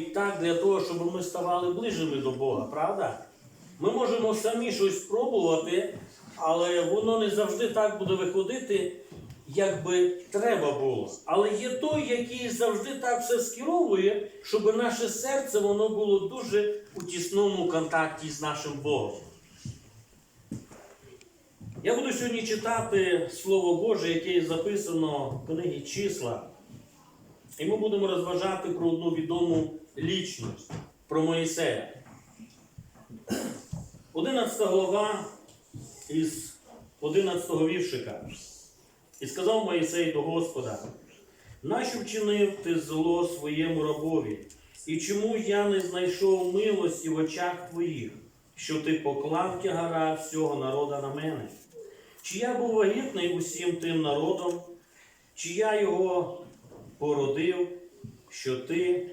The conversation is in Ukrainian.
так для того, щоб ми ставали ближими до Бога, правда? Ми можемо самі щось спробувати, але воно не завжди так буде виходити, як би треба було. Але є той, який завжди так все скеровує, щоб наше серце воно було дуже у тісному контакті з нашим Богом. Я буду сьогодні читати Слово Боже, яке записано в книгі числа. І ми будемо розважати про одну відому лічність, про Моїсея. 11 глава із 11 віршика. І сказав Моїсей до Господа: нащо вчинив ти зло своєму рабові? І чому я не знайшов милості в очах твоїх, що ти поклав тягара всього народа на мене? Чи я був вагітний усім тим народом, чи я його породив, що ти